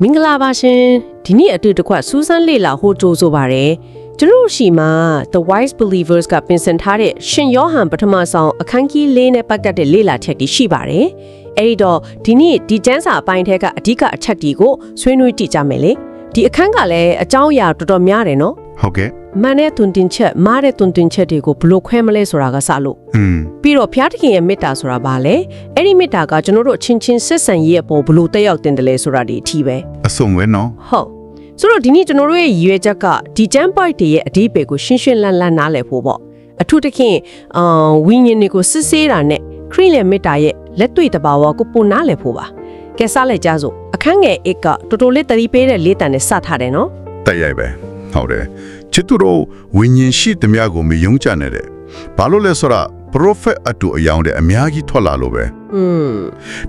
မင်္ဂလာပါရှင်ဒီနေ့အတူတကွစူးစမ်းလေ့လာဟိုတိုးဆိုပါရယ်ကျွန်တော်တို့ရှိမှာ The Wise Believers ကပြင်ဆင်ထားတဲ့ရှင်ယောဟန်ပထမဆုံးအခန်းကြီး၄နဲ့ပတ်သက်တဲ့လေ့လာချက်တွေရှိပါတယ်အဲ့ဒီတော့ဒီနေ့ဒီကျမ်းစာအပိုင်းထဲကအဓိကအချက်တွေကိုဆွေးနွေးကြည့်ကြမယ်လေ ဒီအခန်းကလည်းအကြောင်းအရာတော်တော်များတယ်နော်ဟုတ်ကဲ့မန်တဲ့တွင်တင်ချက်မားတဲ့တွင်တင်ချက်တွေကိုဘယ်လို့ခွဲမလဲဆိုတာကစလို့อืมပြီးတော့ဘုရားသခင်ရဲ့မေတ္တာဆိုတာဘာလဲအဲ့ဒီမေတ္တာကကျွန်တော်တို့အချင်းချင်းဆက်ဆံရေးအပေါ်ဘယ်လို့တက်ရောက်တင်တယ်လဲဆိုတာဒီအထီးပဲအစုံပဲနော်ဟုတ်ဆိုတော့ဒီနေ့ကျွန်တော်တို့ရဲ့ရည်ရွယ်ချက်ကဒီကျမ်းပိုက်တွေရဲ့အဓိပ္ပာယ်ကိုရှင်းရှင်းလန်းလန်းနားလည်ဖို့ပေါ့အထူးသဖြင့်အာဝိညာဉ်တွေကိုစစ်ဆေးတာနဲ့ခရစ်ရဲ့မေတ္တာရဲ့လက်တွေ့တဘာဝကိုပုံနားလည်ဖို့ပါ ကဲစားလိုက်ကြစို့အခန်းငယ်1ကတော်တော်လေးတတိပေးတဲ့လေးတန်နဲ့စထားတယ်နော်တက်ရိုက်ပဲဟုတ်တယ်ချစ်သူတို့ဝိညာဉ်ရှိသမျှကိုမယုံကြနဲ့တဲ့ဘာလို့လဲဆိုတော့ prophet အတူအယောင်တဲ့အများကြီးထွက်လာလို့ပဲอืม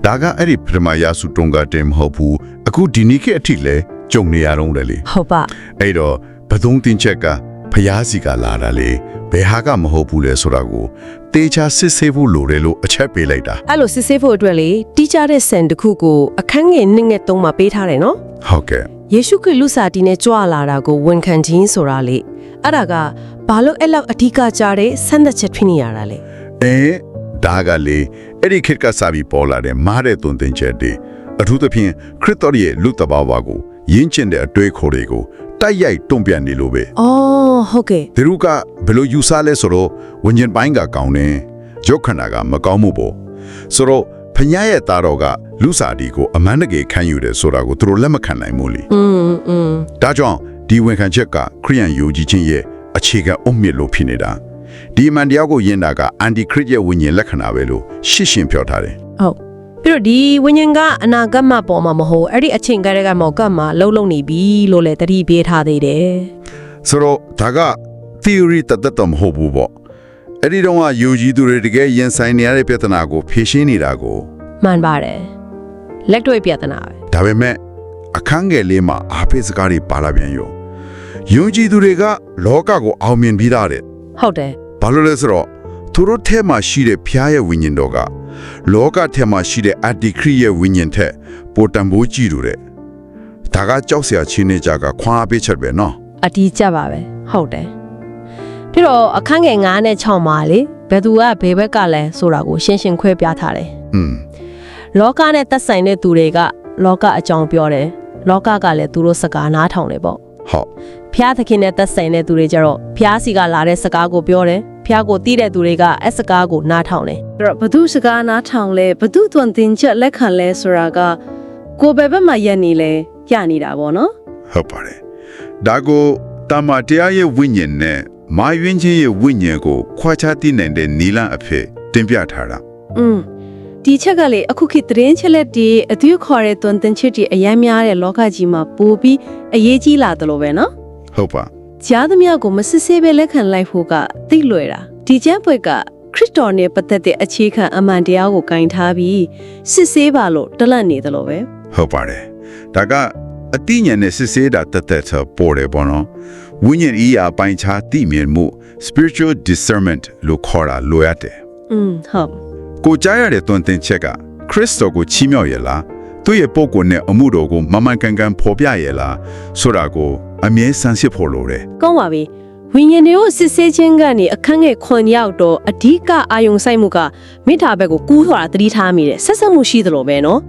ဒါကအဲ့ဒီပထမယာစုတုံးကတင်မဟုတ်ဘူးအခုဒီနေ့ခေတ်အထိလဲကြုံနေရတော့တယ်လေဟုတ်ပါအဲ့တော့ဘဒုံတင်ချက်ကဖျားစီကလာတာလေဘယ်ဟာကမဟုတ်ဘူးလဲဆိုတာကို တေချာစစ်ဆေးဖို့လိုတယ်လို့အချက်ပေးလိုက်တာအဲ့လိုစစ်ဆေးဖို့အတွက်လေတီးကြတဲ့ဆန်တစ်ခုကိုအခန်းငယ်2ငယ်3မှာပေးထားတယ်နော်ဟုတ်ကဲ့ယေရှုခရစ်လူစာတီနဲ့ကြွလာတာကိုဝန်ခံခြင်းဆိုတာလေအဲ့ဒါကဘာလို့အဲ့လောက်အဓိကကြားတဲ့ဆန်းသက်ချက်ဖြစ်နေရတာလဲအဲဒါကလေအဲ့ဒီခေတ်ကစပြီးပေါ်လာတဲ့မားတဲ့သွန်သင်ချက်တွေအထူးသဖြင့်ခရစ်တော်ရဲ့လူတဘာဝကိုယဉ်ကျင့်တဲ့အတွေ့အခေါ်တွေကို တိုက်ရိုက်တုံ့ပြန်နေလို့ပဲ ။အော်ဟုတ်ကဲ့ သူတို့ကဘယ်လိုယူဆလဲဆိုတော့ဝิญဉ်ပိုင်းကကောင်းတယ်ရုပ်ခန္ဓာကမကောင်းမှုပေါ့ဆိုတော့ဖညာရဲ့သားတော်ကလူစားဒီကိုအမှန်တကယ်ခံယူတယ်ဆိုတာကိုသူတို့လက်မခံနိုင်ဘူးလေ ။อืมอืม ဒါကြောင့်ဒီဝန်ခံချက်ကခရိယန်ယုံကြည်ခြင်းရဲ့အခြေခံအုတ်မြစ်လို့ဖြစ်နေတာဒီအမှန်တရားကိုယဉ်တာကအန်တီခရစ်ရဲ့ဝิญဉ်လက္ခဏာပဲလို့ရှင်းရှင်းပြောထားတယ် ဟုတ် ပြီးတော့ဒီဝိညာဉ်ကအနာဂတ်မှာပေါ်မှာမဟုတ်အဲ့ဒီအချိန်ကတည်းကမောက်ကတ်မှာလှုပ်လှုပ်နေပြီလို့လည်းတတိပေးထားသေးတယ်ဆိုတော့ဒါက theory တသက်တော့မဟုတ်ဘူးပေါ့အဲ့ဒီတော့ကယုံကြည်သူတွေတကယ်ရင်ဆိုင်နေရတဲ့ပြဿနာကိုဖြေရှင်းနေတာကို။မှန်ပါတယ်။လက်တွေ့ပြဿနာပဲဒါပေမဲ့အခန်းငယ်လေးမှာအားပေးစကားတွေပါလာပြန်ရောယုံကြည်သူတွေကလောကကိုအောင်မြင်ပြီးသားတဲ့။ဟုတ်တယ်ဘာလို့လဲဆိုတော့သူတို့ထဲမှာရှိတဲ့ဖျားရဲ့ဝိညာဉ်တော်က လောကထဲမှာရှိတဲ့အတ္တိခရိရဲ့ဝိညာဉ်ထက်ပိုတန်ဖိုးကြီးလို့တဲ့ဒါကကြောက်စရာချင်းနေကြကခွာပေးချက်ပဲနော်။အတီးကြပါပဲ။ဟုတ်တယ်။ပြီးတော့အခန်းငယ်9နဲ့6မှာလေဘယ်သူကဘယ်ဘက်ကလဲဆိုတာကိုရှင်းရှင်းခွဲပြထားတယ်။อืมလောကနဲ့သက်ဆိုင်တဲ့သူတွေကလောကအကြောင်းပြောတယ်လောကကလည်းသူတို့စကားနားထောင်တယ်ပေါ့ဟုတ်ဖျားသခင်နဲ့သက်ဆိုင်တဲ့သူတွေကြတော့ဖျားစီကလာတဲ့စကားကိုပြောတယ် ဖျားကိုတီးတဲ့သူတွေကအဲ့စကားကိုနားထောင်တယ်အဲ့တော့ဘသူစကားနားထောင်လဲဘသူသွန်သင်ချက်လက်ခံလဲဆိုတာကကိုယ်ပဲဘက်မှာရက်နေလဲရနေတာပေါ့နော်ဟုတ်ပါတယ်ဒါကိုတမန်တရားရဲ့ဝိညာဉ်နဲ့မာယွင်းချင်းရဲ့ဝိညာဉ်ကိုခွာခြားသိနိုင်တဲ့နီလန်အဖြစ်တင်ပြထားတာอืมဒီချက်ကလေအခုခေတ်သတင်းချက်လက်တွေအသွေးခေါ်တဲ့သွန်သင်ချက်တွေအများများတဲ့လောကကြီးမှာပိုပြီးအရေးကြီးလာတယ်လို့ပဲနော်ဟုတ်ပါ ကြားသမျှကိုမစစ်ဆေးပဲလက်ခံလိုက်ဖို့ကသိလွယ်တာဒီကျမ်းပွဲကခရစ်တော်နဲ့ပတ်သက်တဲ့အခြေခံအမှန်တရားကိုဂင်ထားပြီးစစ်ဆေးပါလို့တလန့်နေတယ်လို့ပဲဟုတ်ပါတယ်ဒါကအတိညာဉ်နဲ့စစ်ဆေးတာတက်တက်ချပေါ်တယ်ပေါ့နော်ဝိညာဉ်ဤအပိုင်းခြားသိမြင်မှု spiritual discernment လို့ခေါ်တာလိုရတယ်อืมဟုတ်ကိုကြားရတဲ့သွန်သင်ချက်ကခရစ်တော်ကိုချီးမြှောက်ရလား သူ့ရဲ့ပုံကိုယ်နဲ့အမှုတော်ကိုမမှန်ကန်ကန်ဖော်ပြရလားဆိုတာကိုအမြဲဆန်းစစ်ဖို့လိုတယ်ကောင်းပါပြီဝိညာဉ်တွေကိုစစ်ဆေးခြင်းကနေအခန်းငယ်ခွန်ရောက်တော့အဓိကအာယုံဆိုင်မှုကမေတ္တာဘက်ကိုကူးထွာတာတတိထားမိတယ်ဆက်ဆက်မှုရှိသလိုပဲနော်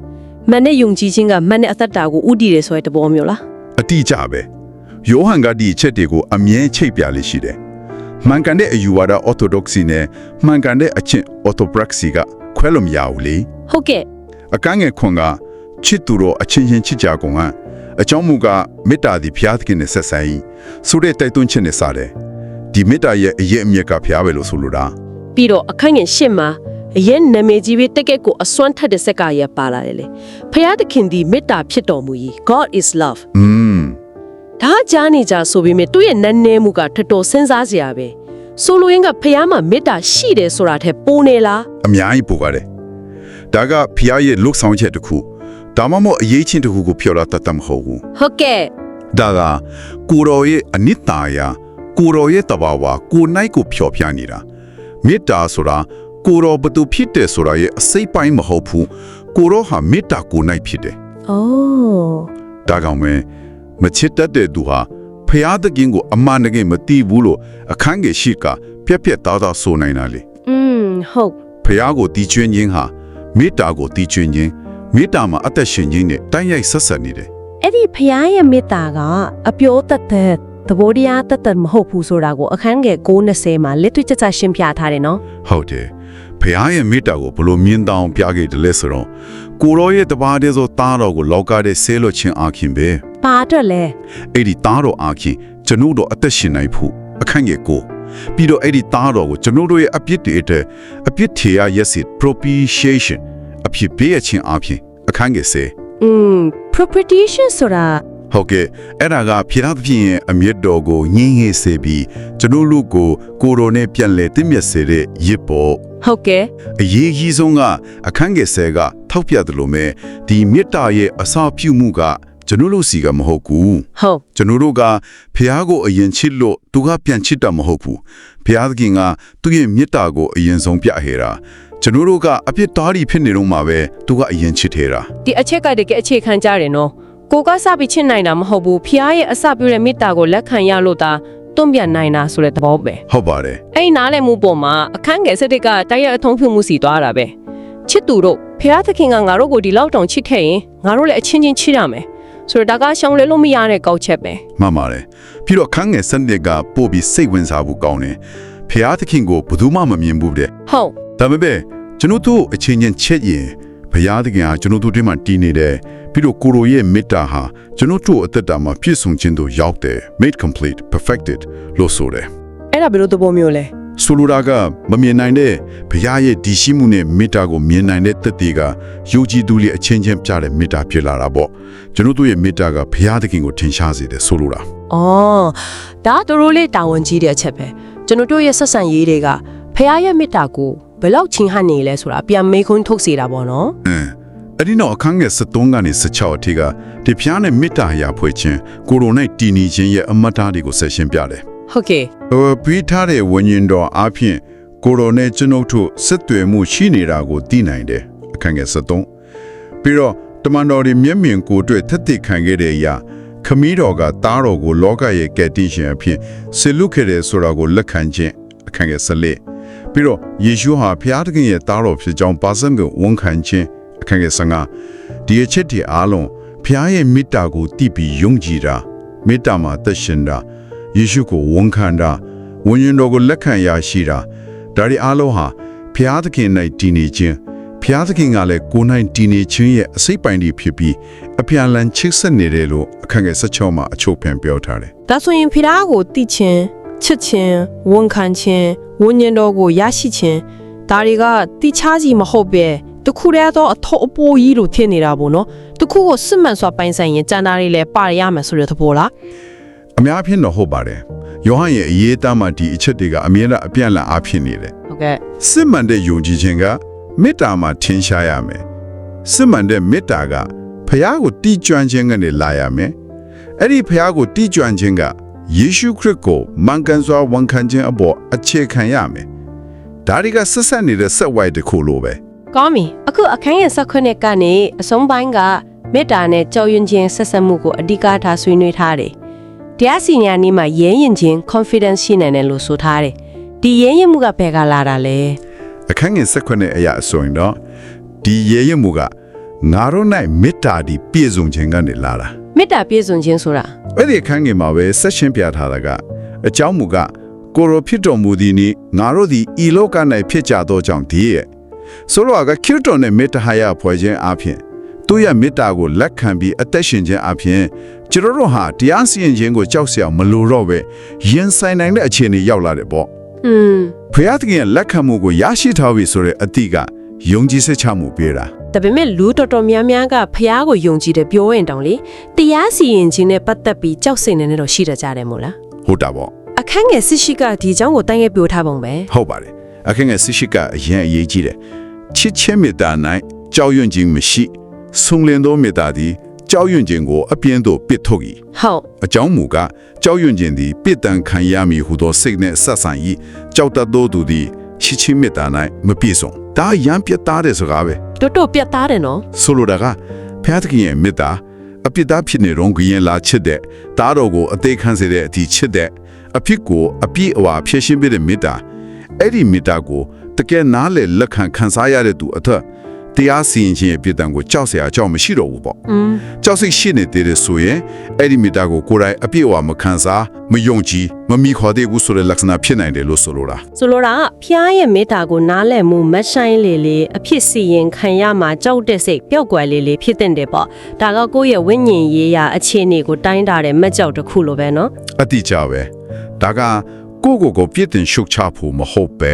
မန်နဲ့ယုံကြည်ခြင်းကမန်နဲ့အသက်တာကိုဥတည်တယ်ဆိုတဲ့တဘောမျိုးလားအတိအကျပဲယောဟန်ကဒီအချက်တွေကိုအမြဲချိတ်ပြလေးရှိတယ်မှန်ကန်တဲ့အယူဝါဒ orthodoxy နဲ့မှန်ကန်တဲ့အချင်း orthopraxy ကခွဲလို့မရဘူးလေဟုတ်ကဲ့အကန့်ငယ်ခွန်က ချစ်သူတော်အချင်းချင်းချစ်ကြကုန်ကအကြောင်းမူကမေတ္တာသည်ဘုရားသခင်နဲ့ဆက်ဆိုင်ဆိုတဲ့တိုက်တွန်းချက်နဲ့စတယ်ဒီမေတ္တာရဲ့အရေးအမြစ်ကဘုရားပဲလို့ဆိုလိုတာပြီးတော့အခန်းငယ်ရှစ်မှာအရင်နာမည်ကြီးပြီးတက်ကက်ကိုအစွမ်းထက်တဲ့စက်ကရပါလာတယ်လေဖျားသခင်ဒီမေတ္တာဖြစ်တော်မူ၏ God is love อืมဒါကြားနေကြဆိုပေမဲ့သူ့ရဲ့နန်းနဲမှုကထတော်စဉ်းစားစရာပဲဆိုလိုရင်းကဖျားမှာမေတ္တာရှိတယ်ဆိုတာထက်ပိုနေလားအများကြီးပိုပါတယ်ဒါကဘုရားရဲ့လုဆောင်ချက်တစ်ခု ဒါမှမဟုတ်အရေးချင်းတစ်ခုကိုပြောတာတတ်တတ်မဟုတ်ဘူးဟုတ်ကဲ့ဒါကကိုရောရဲ့အနိတ္တယာကိုရောရဲ့တဘာဝကိုနိုင်ကိုဖြောပြနေတာမေတ္တာဆိုတာကိုရောဘသူဖြစ်တယ်ဆိုတာရဲ့အစိတ်ပိုင်းမဟုတ်ဘူးကိုရောဟာမေတ္တာကိုနိုင်ဖြစ်တယ်အိုးဒါကြောင့်ပဲမချစ်တတ်တဲ့သူဟာဖျားသခင်ကိုအမှန်တကယ်မသိဘူးလို့အခန်းငယ်ရှိကပြက်ပြက်သားသားဆိုနိုင်တာလေอืมဟုတ်ဖျားကိုတီးကျွင်းခြင်းဟာမေတ္တာကိုတီးကျွင်းခြင်း မေတ္တာမှာအသက်ရှင်ခြင်းနဲ့တိုင်းရိုက်ဆက်ဆက်နေတယ်အဲ့ဒီဖရားရဲ့မေတ္တာကအပျော်တတ်တဲ့သဘောတရားတတ်တတ်မဟုတ်ဘူးဆိုတာကိုအခန်းငယ်9:20မှာလက်တွေ့ကျကျရှင်းပြထားတယ်နော်ဟုတ်တယ်ဖျားရဲ့မေတ္တာကိုဘလို့မြင်တောင်ပြခဲ့တယ်လဲဆိုတော့ကိုရောရဲ့တပါးတည်းသောသားတော်ကိုလောကတဲ့ဆဲလွတ်ခြင်းအခင်ပဲပါအတွက်လဲအဲ့ဒီသားတော်အခင်ကျွန်ုပ်တို့အသက်ရှင်နိုင်ဖို့အခန့်ငယ်ကိုပြီးတော့အဲ့ဒီသားတော်ကိုကျွန်ုပ်တို့ရဲ့အပြစ်တွေအတွက်အပြစ်ထေရရက်စစ် propitiation အဖြစ်ပေးအချင်းအဖြစ်အခန့်ငယ်စေอืม propitiation ဆိုတာဟုတ်ကဲ့အဲ့ဒါကဖြေရသဖြင့်ရဲ့အမျက်တော်ကိုညှင်းငယ်စေပြီးကျွန်ုပ်တို့ကိုကိုယ်တော်နဲ့ပြန်လဲတင့်မြတ်စေတဲ့ရစ်ပေါ်ဟုတ်ကဲ့အရေးကြီးဆုံးကအခန်းငယ်ဆယ်ကထောက်ပြတယ်လို့မဲ့ဒီမေတ္တာရဲ့အစာပြုမှုကကျွန်တော်တို့စီကမဟုတ်ဘူးဟုတ်ကျွန်တော်တို့ကဖះကိုအရင်ချစ်လို့သူကပြန်ချစ်တာမဟုတ်ဘူးဖះသခင်ကသူ့ရဲ့မေတ္တာကိုအရင်ဆုံးပြဟဲတာ ကျွန်တော်တို့ကအပြစ်သားတွေဖြစ်နေတော့မှပဲသူကအရင်ချစ်သေးတာဒီအချက်ကတကယ်အခြေခံကြတယ်နော်ကိုကစပြီးချစ်နိုင်တာမဟုတ်ဘူးဖရားရဲ့အစပြုတဲ့မေတ္တာကိုလက်ခံရလို့သာတွန့်ပြန်နိုင်တာဆိုတဲ့သဘောပဲဟုတ်ပါတယ်အဲ့ဒီနားလည်မှုပေါ်မှာအခန်းငယ်စတစ်ကတိုက်ရိုက်အထုံးပြုမှုစီသွားတာပဲချစ်သူတို့ဖရားသခင်ကငါတို့ကိုဒီလောက်တောင်ချစ်ခဲ့ရင်ငါတို့လည်းအချင်းချင်းချစ်ရမယ်ဆိုတော့ဒါကရှောင်လဲလို့မရတဲ့ကောက်ချက်ပဲမှန်ပါတယ်ပြီးတော့ခန်းငယ်စနစ်ကပို့ပြီးစိတ်ဝင်စားဖို့ကောင်းတယ်ဖះသခင်ကိုဘယ်သူမှမမြင်ဘူးတဲ့ဟုတ် ဒါပေမဲ့ကျွန်တော်တို့အချင်းချင်းချက်ရင်ဘုရားသခင်ဟာကျွန်တော်တို့တွေမှာတည်နေတယ်ပြီးတော့ကိုရိုရဲ့မေတ္တာဟာကျွန်တော်တို့အသက်တာမှာပြည့်စုံခြင်းတို့ရောက်တယ် made complete perfected လို့ဆိုတယ်အဲ့ဒါဘယ်လိုသဘောမျိုးလဲဆိုလိုတာကမမြင်နိုင်တဲ့ဘုရားရဲ့ဒီရှိမှုနဲ့မေတ္တာကိုမြင်နိုင်တဲ့သက်သေကယုံကြည်သူတွေအချင်းချင်းပြတဲ့မေတ္တာဖြစ်လာတာပေါ့ကျွန်တော်တို့ရဲ့မေတ္တာကဘုရားသခင်ကိုထင်ရှားစေတယ်ဆိုလိုတာအော်ဒါတို့ရိုလေးတာဝန်ကြီးတဲ့အချက်ပဲကျွန်တော်တို့ရဲ့ဆက်ဆံရေးတွေကဖရားရဲ့မေတ္တာကို ဘယ်လောက်ချင်းဟန်နေလဲဆိုတာပြန်မေးခွန်းထုတ်စေတာပေါ့နော်အင်းအဲ့ဒီတော့အခန်းငယ်73ကနေ16အထိကဒီဖျားနဲ့မေတ္တာရာဖွဲ့ခြင်းကိုရိုနိုင်တည်နေခြင်းရဲ့အမတ်တာတွေကိုဆက်ရှင်းပြတယ်ဟုတ်ကဲ့။ဟိုပြီးထားတဲ့ဝิญဉ်တော်အပြင်ကိုရိုနဲ့ကျွန်ုပ်တို့ဆက်သွယ်မှုရှိနေတာကိုသိနိုင်တယ်အခန်းငယ်73ပြီးတော့တမန်တော်တွေမျက်မြင်ကိုယ်တွေ့ထက်သခံခဲ့တဲ့အရာခမည်းတော်ကသားတော်ကိုလောကရဲ့ကယ်တင်ရှင်အဖြစ်ဆေလွတ်ခဲ့တယ်ဆိုတာကိုလက်ခံခြင်းအခန်းငယ်14 ပြီးတော့ယေရှုဟာဖျားသခင်ရဲ့သားတော်ဖြစ်ကြောင်းပါစံကိုဝန်ခံခြင်းအခန်းငယ်15ဒီအချက်တွေအားလုံးဖျားရဲ့မေတ္တာကိုတည်ပြီးယုံကြည်တာမေတ္တာမှာသက်ရှင်တာယေရှုကိုဝန်ခံတာဝိညာဉ်တော်ကိုလက်ခံရရှိတာဒါတွေအားလုံးဟာဖျားသခင်၌တည်နေခြင်းဖျားသခင်ကလည်းကိုယ်၌တည်နေခြင်းရဲ့အစိတ်ပိုင်းတွေဖြစ်ပြီးအပြန်လန်ချစ်ဆက်နေတယ်လို့အခန်းငယ်16မှာအချုပ်ပြန်ပြောထားတယ်ဒါဆိုရင်ဖရားကိုတိချင်းချစ်ချင်းဝန်ခံချင်း ဝဉ္ဉ္တော်ကိုရရှိချင်းဒါတွေကတိချားစီမဟုတ်ပဲတခုတည်းသောအထောက်အပိုးကြီးလို့ထင်နေတာပေါ့နော်တခုကိုစစ်မှန်စွာပိုင်ဆိုင်ရင်စံသားတွေလည်းပါရရမယ်ဆိုတဲ့သဘောလားအများဖြင့်တော့ဟုတ်ပါတယ်ယောဟန်ရဲ့အရေးသားမှာဒီအချက်တွေကအမြဲတမ်းအပြန်လန်အားဖြစ်နေတယ်ဟုတ်ကဲ့စစ်မှန်တဲ့ယုံကြည်ခြင်းကမေတ္တာမှာထင်ရှားရမယ်စစ်မှန်တဲ့မေတ္တာကဖျားကိုတီးကျွမ်းခြင်းကနေလာရမယ်အဲ့ဒီဖျားကိုတီးကျွမ်းခြင်းက ယေရှုခရစ်ကိုမန်ကန်စွာဝန်ခံခြင်းအပေါ်အခြေခံရမယ်ဒါတွေကဆက်ဆက်နေတဲ့ဆက်ဝိုက်တစ်ခုလိုပဲကောင်းပြီအခုအခန်းရဲ့ဆက်ခွနဲ့ကနေအဆုံးပိုင်းကမေတ္တာနဲ့ကြောက်ရွံ့ခြင်းဆက်ဆက်မှုကိုအဓိကထားဆွေးနွေးထားတယ်တရားစီရင်နီးမှာရဲရင်ခြင်း confidence ရှိနေတယ်လို့ဆိုထားတယ်ဒီရဲရင်မှုကဘယ်ကလာတာလဲအခန်းငယ်ဆက်ခွနဲ့အရာအဆိုရင်တော့ဒီရေရမှုကငါတို့၌မေတ္တာဒီပြည့်စုံခြင်းကနေလာတာ မေတ္တာပြည့်စုံခြင်းဆိုတာအဲ့ဒီအခန်းငယ်မှာပဲဆက်ရှင်းပြထားတာကအကြောင်းမူကကိုရိုဖြစ်တော်မူသည်နိငါတို့သည်ဤလောက၌ဖြစ်ကြသောကြောင့်ဒီရဲ့ဆိုလိုကခရစ်တော်နဲ့မေတ္တာဟာရဖွဲ့ခြင်းအပြင်သူရဲ့မေတ္တာကိုလက်ခံပြီးအသက်ရှင်ခြင်းအပြင်ကျွန်တော်တို့ဟာတရားစီရင်ခြင်းကိုကြောက်စရာမလိုတော့ပဲရင်ဆိုင်နိုင်တဲ့အခြေအနေရောက်လာတယ်ပေါ့อืมဖျားသခင်ရဲ့လက်ခံမှုကိုရရှိထားပြီဆိုတဲ့အသည့်က ယုံကြည်စိတ်ချမှုပေးတာဒါပေမဲ့လူတော်တော်များများကဖះကိုယုံကြည်တယ်ပြောရင်တောင်လေတရားစီရင်ခြင်းနဲ့ပတ်သက်ပြီးကြောက်စိတ်နေတော့ရှိတတ်ကြတယ်မို့လားဟုတ်တာပေါ့အခန်းငယ်စစ်ရှိကဒီအကြောင်းကိုတိုင်းငယ်ပြောထားပုံပဲဟုတ်ပါတယ်အခက်ငယ်ဆရှိကအရင်အရေးကြီးတယ်ချစ်ချင်းမေတ္တာ၌ကြောက်ရွံ့ခြင်းမရှိဆုံလင်သောမေတ္တာသည်ကြောက်ရွံ့ခြင်းကိုအပြင်းသို့ပစ်ထုတ်၏ဟုတ်အကြောင်းမူကားကြောက်ရွံ့ခြင်းသည်ပစ်တန်ခံရမည်ဟုသောစိတ်နှင့်ဆက်ဆံ၏ကြောက်တတ်သောသူသည်ချစ်ချင်းမေတ္တာ၌မပြည့်စုံ ဒါရမ်းပြတ်သားတဲ့စကားပဲတော်တော်ပြတ်သားတယ်နော်ဆိုလိုတာကဖျားသခင်ရဲ့မေတ္တာအပြစ်သားဖြစ်နေတော့ကရင်လာချစ်တဲ့တားတော်ကိုအသေးခံစေတဲ့အထိချစ်တဲ့အဖြစ်ကိုအပြည့်အဝဖြည့်ရှင်းပေးတဲ့မေတ္တာအဲ့ဒီမေတ္တာကိုတကယ်နားလေလက်ခံခံစားရတဲ့သူအထက် တရားစီရင်ခြင်းရဲ့ပြည်တံကိုကြောက်စရာအကြောင်းမရှိတော့ဘူးပေါ့ကြောက်စိတ်ရှိနေသေးတယ်ဆိုရင်အဲ့ဒီမိတာကိုကိုယ်တိုင်အပြည့်အဝမခံစားမယုံကြည်မမိခေါ်သေးဘူးဆိုတဲ့လက္ခဏာဖြစ်နိုင်တယ်လို့ဆိုလိုတာဆိုလိုတာဖျားရဲ့မေတ္တာကိုနားလည်မှုမဆိုင်လေလေအဖြစ်စီရင်ခံရမှာကြောက်တဲ့စိတ်ပျောက်ကွယ်လေလေဖြစ်တဲ့တယ်ပေါ့ဒါကကိုယ့်ရဲ့ဝိညာဉ်ရေးရာအခြေအနေကိုတိုင်းတာတဲ့မကြောက်တစ်ခုလိုပဲနော်အတိအကျပဲဒါကကိုယ့်ကိုယ်ကိုပြစ်တင်ရှုတ်ချဖို့မဟုတ်ပဲ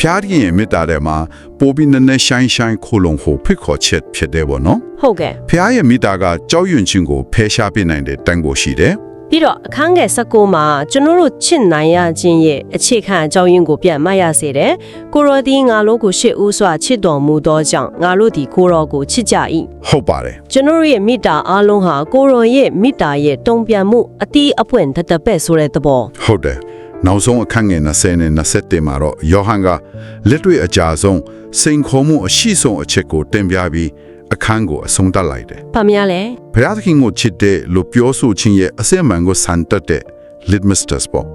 ဖျားရင်ရဲ့မေတ္တာထဲမှာပိုပြီးနည်းနည်းရှိုင်းရှိုင်းခိုလုံဖို့ဖိတ်ခေါ်ချက်ဖြစ်တယ်ပေါ့နော်ဟုတ်ကဲ့ဖျားရဲ့မေတ္တာကကြောက်ရွံ့ခြင်းကိုဖယ်ရှားပေးနိုင်တဲ့တန်ဖိုးရှိတယ်ပြီးတော့အခန်းငယ်16မှာကျွန်တော်တို့ချစ်နိုင်ရခြင်းရဲ့အခြေခံအကြောင်းရင်းကိုပြန်မှတ်ရစေတယ်ကိုရောဒီငါတို့ကိုရှစ်ဦးစွာချစ်တော်မူသောကြောင့်ငါတို့ဒီကိုရောကိုချစ်ကြ၏ဟုတ်ပါတယ်ကျွန်တော်တို့ရဲ့မိတာအားလုံးဟာကိုရောရဲ့မိတာရဲ့တုံ့ပြန်မှုအတိအပွင့်တတပဲ့ဆိုတဲ့သဘောဟုတ်တယ် နောက်ဆုံးအခန်းငယ်20နဲ့21မှာတော့ယောဟန်ကလက်တွေ့အကြဆုံးစိန်ခေါ်မှုအရှိဆုံးအချက်ကိုတင်ပြပြီးအခန်းကိုအဆုံးသတ်လိုက်တယ်။ဘာများလဲဘုရားသခင်ကိုချစ်တဲ့လို့ပြောဆိုခြင်းရဲ့အစအမှန်ကိုစံတက်တဲ့ litmus test ပေါ့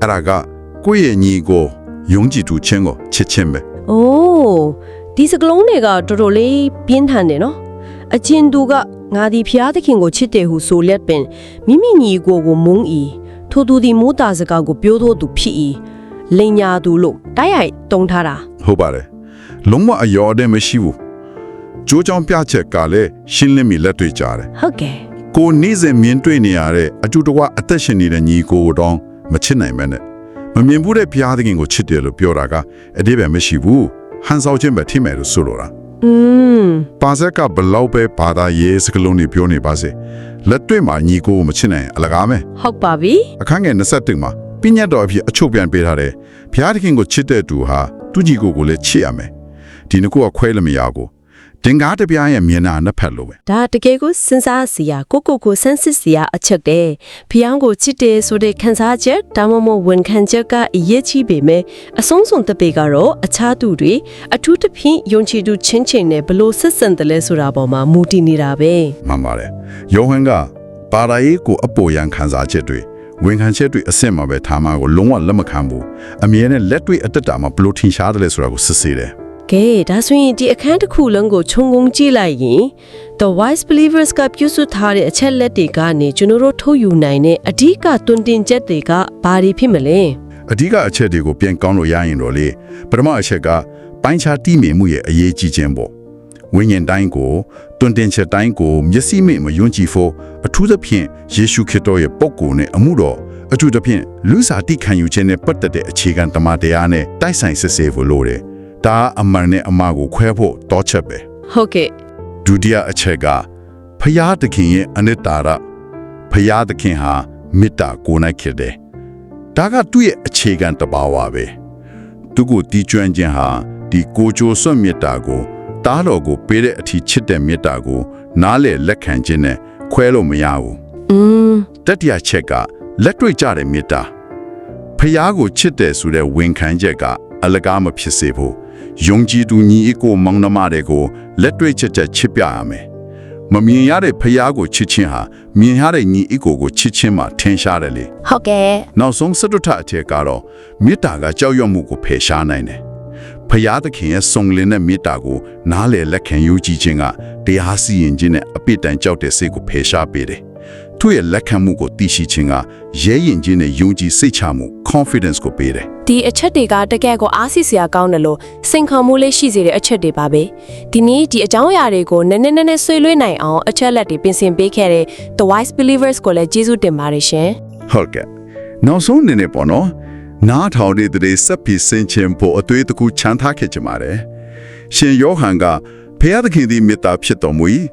အဲ့ဒါကကိုယ့်ရဲ့ညီကိုယုံကြည်သူချင်းကိုချစ်ခြင်းပဲ။အိုးဒီစကလုံးတွေကတော်တော်လေးပြင်းထန်တယ်နော်။အချင်းသူကငါဒီဖျားသခင်ကိုချစ်တယ်ဟုဆိုလက်ပင်မိမိညီကိုကိုမုန်းဤ ထိုသူဒီမိုးတာစကားကိုပြောသောသူဖြစ်ဤလိန်ညာသူလို့တိုက်ရိုက်တုံထားတာဟုတ်ပါတယ်လုံးဝအယောအတဲ့မရှိဘူးကြိုးကြောင်ပြချက်ကလည်းရှင်းလင်းမိလက်တွေ့ကြတယ်ဟုတ်ကဲ့ကိုနေ့စဉ်မြင်တွေ့နေရတဲ့အကျူတဝအသက်ရှင်နေတဲ့ညီကိုတောင်မချစ်နိုင်မဲနဲ့မမြင်ဘူးတဲ့ဘုရားသခင်ကိုချစ်တယ်လို့ပြောတာကအတိပ္ပယ်မရှိဘူးဟန်ဆောင်ခြင်းပဲထိမယ်လို့ဆိုလိုတာอืมပါဇက်ကဘလောက်ပဲဘာသာရေးစကလုံးတွေပြောနေပါစေ လက်တွေ့မှာညီကိုကိုမချစ်နိုင်ရင်အလကားမယ်ဟုတ်ပါပြီအခန်းငယ်21မှာပညတ်တော်အဖြစ်အချုပ်ပြန်ပေးထားတယ်ဘုရားသခင်ကိုချစ်တဲ့သူဟာသူညီကိုကိုလည်းချစ်ရမယ်ဒီနှစ်ခုကခွဲလို့မရဘူး တင်ကားတစ်ပြားရဲ့မျက်နှာနှစ်ဖက်လိုပဲဒါတကယ်ကိုစဉ်းစားစရာကိုကိုကိုစမ်းစစ်စရာအချက်တည်းဖျောင်းကိုချစ်တယ်ဆိုတဲ့ခံစားချက်ဒါမှမဟုတ်ဝန်ခံချက်ကအရေးကြီးပေမဲ့အဆုံးစွန်တပေကတော့အခြားသူတွေအထူးသဖြင့်ယုံကြည်သူချင်းချင်းနဲ့ဘလို့ဆက်ဆံတယ်လဲဆိုတာပေါ်မှာမူတည်နေတာပဲမှန်ပါတယ်ယောဟန်ကပါရာရေးကိုအပေါ်ရန်ခံစားချက်တွေဝန်ခံချက်တွေအစစ်မှာပဲထားမှာကိုလုံးဝလက်မခံဘူးအမြဲတမ်းလက်တွေ့အတ္တတာမှာဘလို့ထင်ရှားတယ်လဲဆိုတာကိုစစ်ဆေးတယ် ကဲဒါဆိုရင်ဒီအခန်းတစ်ခုလုံးကိုခြုံငုံကြည့်လိုက်ရင် The Wise Believers ကပြုစုထားတဲ့အချက်လက်တွေကနေကျွန်တော်တို့ထုတ်ယူနိုင်တဲ့အဓိကတွင်တင်ချက်တွေကဘာတွေဖြစ်မလဲအဓိကအချက်တွေကိုပြန်ကောင်းလို့ရရင်တော့လေပထမအချက်ကပိုင်းခြားတိမြင်မှုရဲ့အရေးကြီးခြင်းပေါ့ဝိညာဉ်တိုင်းကိုတွင်တင်ချက်တိုင်းကိုမျက်စိမိမယွန်းကြည့်ဖို့အထူးသဖြင့်ယေရှုခရစ်တော်ရဲ့ပုဂ္ဂိုလ်နဲ့အမှုတော်အထူးသဖြင့်လူစားတိခံယူခြင်းနဲ့ပတ်သက်တဲ့အခြေခံတမန်တရားနဲ့တိုက်ဆိုင်စစ်ဆေးဖို့လိုတယ် ဒါအမှန်နဲ့အမှားကိုခွဲဖို့တောချက်ပဲဟုတ်ကဲ့ဒုတိယအချက်ကဖယားသခင်ရဲ့အနိတ္တာရဖယားသခင်ဟာမေတ္တာကိုယ်၌ဖြစ်တယ်။ဒါကသူ့ရဲ့အခြေခံတစ်ပါးပါပဲ။သူကိုတီးကျွမ်းခြင်းဟာဒီကိုကြိုစွန့်မေတ္တာကိုတားတော်ကိုပေးတဲ့အထီးချစ်တဲ့မေတ္တာကို နားလေလက်ခံခြင်းနဲ့ခွဲလို့မရဘူးอืม။တတိယချက်ကလက်တွေ့ကြတဲ့မေတ္တာဖယားကိုချစ်တယ်ဆိုတဲ့ဝန်ခံချက်ကအလကားမဖြစ်စေဖို့ ယုံကြည်သူညီအစ်ကိုမောင်နှမတွေကိုလက်တွေ့ချက်ချက်ချစ်ပြရမယ်။မမြင်ရတဲ့ဖယားကိုချစ်ခြင်းဟာမြင်ရတဲ့ညီအစ်ကိုကိုချစ်ခြင်းမှာထင်ရှားတယ်လေဟုတ်ကဲ့။နောက်ဆုံးစတုထအထက်ကတော့မေတ္တာကကြောက်ရွံ့မှုကိုဖယ်ရှားနိုင်တယ်။ဖယားသခင်ရဲ့စုံလင်တဲ့မေတ္တာကိုနားလည်လက်ခံယူကြည်ခြင်းကတရားစီရင်ခြင်းနဲ့အပြစ်ဒဏ်ကြောက်တဲ့စိတ်ကိုဖယ်ရှားပေးတယ်။ သူ့ရဲ့လက်ခံမှုကိုသိရှိခြင်းကရဲရင်ခြင်းနဲ့ယုံကြည်စိတ်ချမှု confidence ကိုပေးတယ်ဒီအချက်တွေကတကယ်ကိုအားစီစရာကောင်းတယ်လို့စိန်ခေါ်မှုလေးရှိစေတဲ့အချက်တွေပါပဲဒီနေ့ဒီအကြောင်းအရာတွေကိုနည်းနည်းနည်းနည်းဆွေးနွေးနိုင်အောင်အချက်လက်တွေပြင်ဆင်ပေးခဲ့တဲ့ The Wise Believers ကိုလည်းကျေးဇူးတင်ပါတယ်ရှင်ဟုတ်ကဲ့နောက်ဆုံးအနေနဲ့ပေါ့နော်နားထောင်တဲ့တဲ့စပ်ပြီးစင်ချင်ဖို့အသွေးတစ်ခုချမ်းသာခဲ့ကြပါတယ်ရှင်ယောဟန်ကဖျားသခင်သည်မေတ္တာဖြစ်တော်မူ၏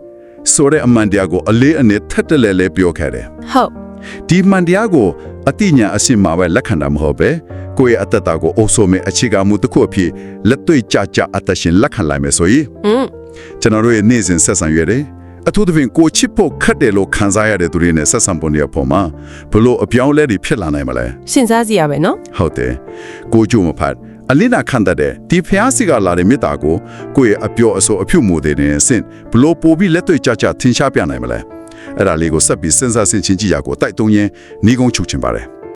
ဆိုတဲ့အမှန်တရားကိုအလေးအနက်ထက်တလဲလဲပြောခဲ့တယ်ဟုတ်ဒီမှန်တရားကိုအတိညာအစင်မှာပဲလက်ခံတာမဟုတ်ပဲကိုယ့်ရဲ့အတ္တတာကိုအုပ်ဆိုမဲ့အခြေခံမှုတစ်ခုအဖြစ်လက်တွေ့ကြကြအတ္တရှင်လက်ခံလိုက်မယ်ဆိုရင်อืมကျွန်တော်တို့ရဲ့နေ့စဉ်ဆက်ဆံရတယ်အထူးသဖြင့်ကိုချစ်ဖို့ခက်တယ်လို့ခံစားရတဲ့သူတွေနဲ့ဆက်ဆံပုံတွေအပေါ်မှာဘလို့အပြောင်းအလဲတွေဖြစ်လာနိုင်မလဲစဉ်းစားကြည့်ရမယ်နော်ဟုတ်တယ်ကိုကြိုမဖတ် အလင်းနာခံတတ်တဲ့ဒီဖျားစီကလာတဲ့မေတ္တာကိုကိုယ့်ရဲ့အပြောအဆိုအဖြူမှုတွေနဲ့ဆင့်ဘလို့ပို့ပြီးလက်တွေ့ကြကြသင်ရှားပြနိုင်မလဲအဲ့ဒါလေးကိုဆက်ပြီးစဉ်းစားဆင်ခြင်ကြည့်ရကိုတိုက်တွန်းရင်းနှီးကုန်းချုပ်ချင်ပါတယ်